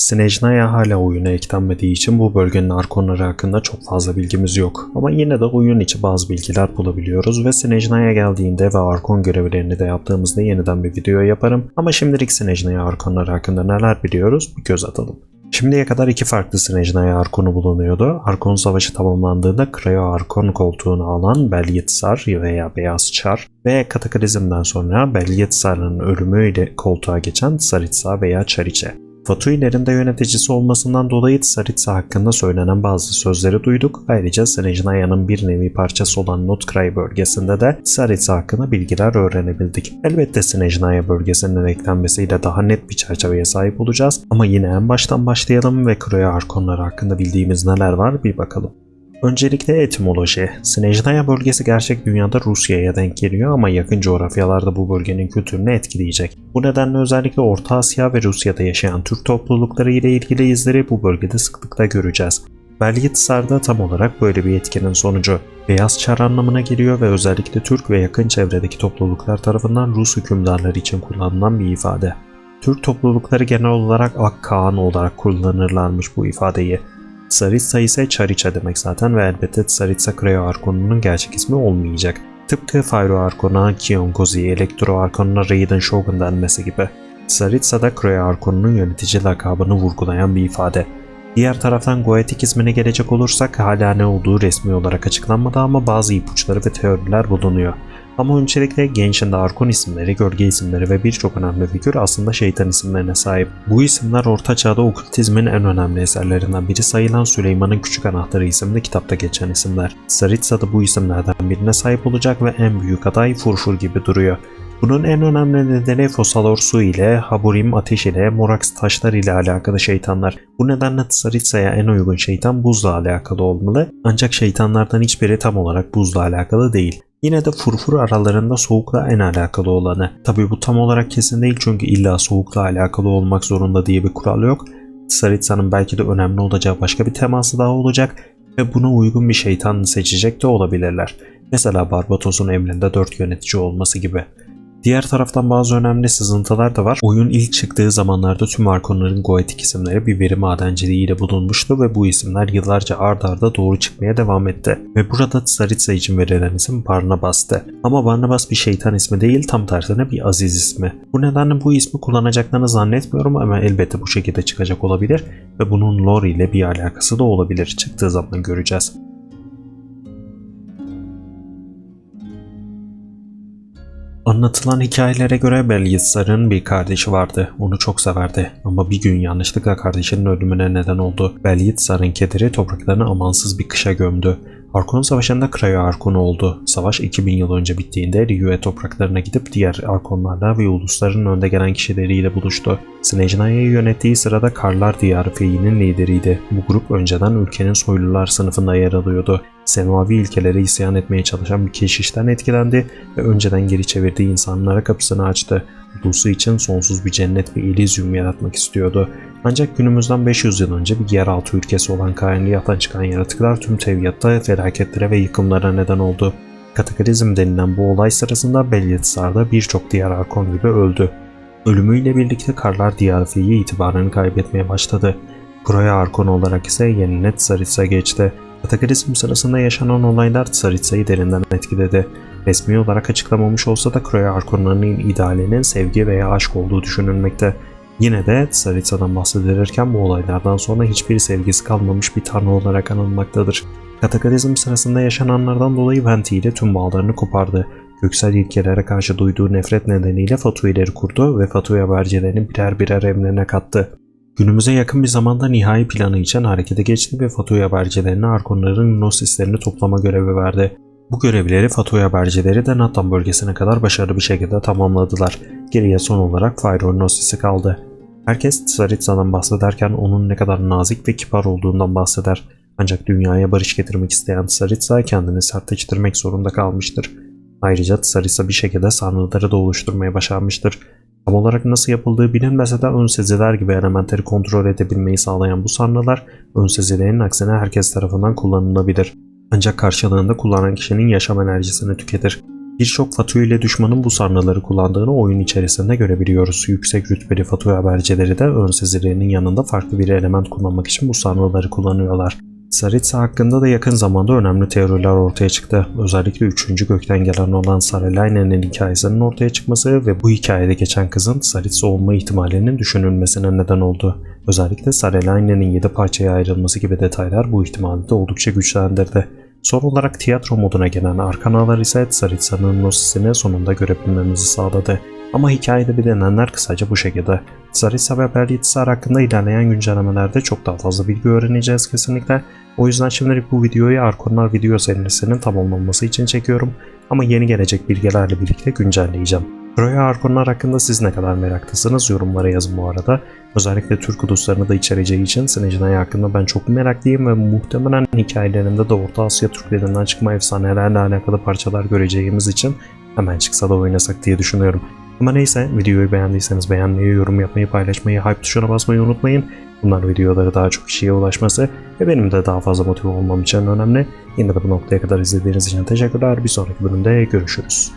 Snezhnaya hala oyuna eklenmediği için bu bölgenin arkonları hakkında çok fazla bilgimiz yok. Ama yine de oyun içi bazı bilgiler bulabiliyoruz ve Snezhnaya geldiğinde ve arkon görevlerini de yaptığımızda yeniden bir video yaparım. Ama şimdilik Snezhnaya arkonları hakkında neler biliyoruz bir göz atalım. Şimdiye kadar iki farklı Snezhnaya Arkonu bulunuyordu. Arkon Savaşı tamamlandığında Kryo Arkon koltuğunu alan Belyitsar veya Beyaz Çar ve Kataklizm'den sonra Belyitsar'ın ölümüyle koltuğa geçen Tsaritsa veya Çariçe. Fatuilerin de yöneticisi olmasından dolayı Tsaritsa hakkında söylenen bazı sözleri duyduk. Ayrıca Snezhnaya'nın bir nevi parçası olan Notkray bölgesinde de Tsaritsa hakkında bilgiler öğrenebildik. Elbette Snezhnaya bölgesinin eklenmesiyle daha net bir çerçeveye sahip olacağız ama yine en baştan başlayalım ve Kroya Arkonları hakkında bildiğimiz neler var bir bakalım. Öncelikle etimoloji. Snezhnaya bölgesi gerçek dünyada Rusya'ya denk geliyor ama yakın coğrafyalarda bu bölgenin kültürünü etkileyecek. Bu nedenle özellikle Orta Asya ve Rusya'da yaşayan Türk toplulukları ile ilgili izleri bu bölgede sıklıkla göreceğiz. Belgitsar da tam olarak böyle bir etkinin sonucu. Beyaz çar anlamına geliyor ve özellikle Türk ve yakın çevredeki topluluklar tarafından Rus hükümdarları için kullanılan bir ifade. Türk toplulukları genel olarak Ak Kağan olarak kullanırlarmış bu ifadeyi. Tsaritsa ise Çariçe demek zaten ve elbette Tsaritsa Kreo Arkonu'nun gerçek ismi olmayacak. Tıpkı Fyro Arkon'a Kiongozi, Elektro Arkon'a Raiden Shogun denmesi gibi. Tsaritsa da Kreo Arkonu'nun yönetici lakabını vurgulayan bir ifade. Diğer taraftan Goetik ismine gelecek olursak hala ne olduğu resmi olarak açıklanmadı ama bazı ipuçları ve teoriler bulunuyor. Ama öncelikle Genshin'de Arkon isimleri, gölge isimleri ve birçok önemli figür aslında şeytan isimlerine sahip. Bu isimler Orta Çağ'da okültizmin en önemli eserlerinden biri sayılan Süleyman'ın Küçük Anahtarı isimli kitapta geçen isimler. Saritsa da bu isimlerden birine sahip olacak ve en büyük aday Furfur gibi duruyor. Bunun en önemli nedeni Fosalor su ile, Haburim ateş ile, Morax taşlar ile alakalı şeytanlar. Bu nedenle Tsaritsa'ya en uygun şeytan buzla alakalı olmalı. Ancak şeytanlardan hiçbiri tam olarak buzla alakalı değil. Yine de furfur aralarında soğukla en alakalı olanı. Tabi bu tam olarak kesin değil çünkü illa soğukla alakalı olmak zorunda diye bir kural yok. Tsaritsa'nın belki de önemli olacağı başka bir teması daha olacak ve buna uygun bir şeytan seçecek de olabilirler. Mesela Barbatos'un emrinde dört yönetici olması gibi. Diğer taraftan bazı önemli sızıntılar da var. Oyun ilk çıktığı zamanlarda tüm arkonların goetik isimleri bir veri madenciliğiyle bulunmuştu ve bu isimler yıllarca ard arda doğru çıkmaya devam etti. Ve burada Tsaritsa için verilen isim Barnabas'tı. Ama Barnabas bir şeytan ismi değil tam tersine bir aziz ismi. Bu nedenle bu ismi kullanacaklarını zannetmiyorum ama elbette bu şekilde çıkacak olabilir ve bunun lore ile bir alakası da olabilir. Çıktığı zaman göreceğiz. Anlatılan hikayelere göre Belyitsar'ın bir kardeşi vardı. Onu çok severdi ama bir gün yanlışlıkla kardeşinin ölümüne neden oldu. Belyitsar'ın kederi topraklarını amansız bir kışa gömdü. Arkon Savaşı'nda Krayo Arkon oldu. Savaş 2000 yıl önce bittiğinde Ryue topraklarına gidip diğer Arkonlarla ve ulusların önde gelen kişileriyle buluştu. Snezhnaya'yı yönettiği sırada Karlar Diyarı Feyi'nin lideriydi. Bu grup önceden ülkenin soylular sınıfında yer alıyordu. Semavi ilkelere isyan etmeye çalışan bir keşişten etkilendi ve önceden geri çevirdiği insanlara kapısını açtı. Ulusu için sonsuz bir cennet ve Elysium yaratmak istiyordu. Ancak günümüzden 500 yıl önce bir yeraltı ülkesi olan Kainliyat'tan çıkan yaratıklar tüm tevhiyatta felaketlere ve yıkımlara neden oldu. Kataklizm denilen bu olay sırasında Belyetsar'da birçok diğer Arkon gibi öldü. Ölümüyle birlikte Karlar Diyarı Feyi itibarını kaybetmeye başladı. Kroya Arkon olarak ise yenine Tsaritsa geçti. Kataklizm sırasında yaşanan olaylar Tsaritsa'yı derinden etkiledi. Resmi olarak açıklamamış olsa da Kroya Arkonlarının idealinin sevgi veya aşk olduğu düşünülmekte. Yine de Tsaritsa'dan bahsedilirken bu olaylardan sonra hiçbir sevgisi kalmamış bir tanrı olarak anılmaktadır. Kataklizm sırasında yaşananlardan dolayı Venti ile tüm bağlarını kopardı. Göksel ilkelere karşı duyduğu nefret nedeniyle Fatuileri kurdu ve Fatui habercilerini birer birer emrine kattı. Günümüze yakın bir zamanda nihai planı için harekete geçti ve Fatui habercilerine Arkonların Gnosislerini toplama görevi verdi. Bu görevleri Fatui habercileri de Nathan bölgesine kadar başarılı bir şekilde tamamladılar. Geriye son olarak Fyro Gnosis'i kaldı. Herkes Tsaritsa'dan bahsederken onun ne kadar nazik ve kibar olduğundan bahseder. Ancak dünyaya barış getirmek isteyen Tsaritsa kendini sertleştirmek zorunda kalmıştır. Ayrıca Tsaritsa bir şekilde sanrıları da oluşturmaya başarmıştır. Tam olarak nasıl yapıldığı bilinmese de ön seziler gibi elementleri kontrol edebilmeyi sağlayan bu sanrılar ön sezilerin aksine herkes tarafından kullanılabilir. Ancak karşılığında kullanan kişinin yaşam enerjisini tüketir. Birçok Fatu ile düşmanın bu sarnıları kullandığını oyun içerisinde görebiliyoruz. Yüksek rütbeli Fatu habercileri de ön sezilerinin yanında farklı bir element kullanmak için bu sarnıları kullanıyorlar. Saritsa hakkında da yakın zamanda önemli teoriler ortaya çıktı. Özellikle 3. gökten gelen olan Saralainen'in hikayesinin ortaya çıkması ve bu hikayede geçen kızın Saritsa olma ihtimalinin düşünülmesine neden oldu. Özellikle Saralainen'in 7 parçaya ayrılması gibi detaylar bu ihtimali de oldukça güçlendirdi. Son olarak tiyatro moduna gelen Arkanalar ise Saritsa'nın Gnosis'ini sonunda görebilmemizi sağladı. Ama hikayede bilinenler kısaca bu şekilde. Sarissa ve Berlitsar hakkında ilerleyen güncellemelerde çok daha fazla bilgi öğreneceğiz kesinlikle. O yüzden şimdilik bu videoyu Arkonlar video serisinin tamamlanması için çekiyorum. Ama yeni gelecek bilgilerle birlikte güncelleyeceğim. Troya Arkonlar hakkında siz ne kadar meraklısınız yorumlara yazın bu arada. Özellikle Türk uluslarını da içereceği için Snejnaya hakkında ben çok meraklıyım ve muhtemelen hikayelerinde de Orta Asya Türklerinden çıkma efsanelerle alakalı parçalar göreceğimiz için hemen çıksa da oynasak diye düşünüyorum. Ama neyse videoyu beğendiyseniz beğenmeyi, yorum yapmayı, paylaşmayı, hype tuşuna basmayı unutmayın. Bunlar videoları daha çok kişiye ulaşması ve benim de daha fazla motive olmam için önemli. Yine de bu noktaya kadar izlediğiniz için teşekkürler. Bir sonraki bölümde görüşürüz.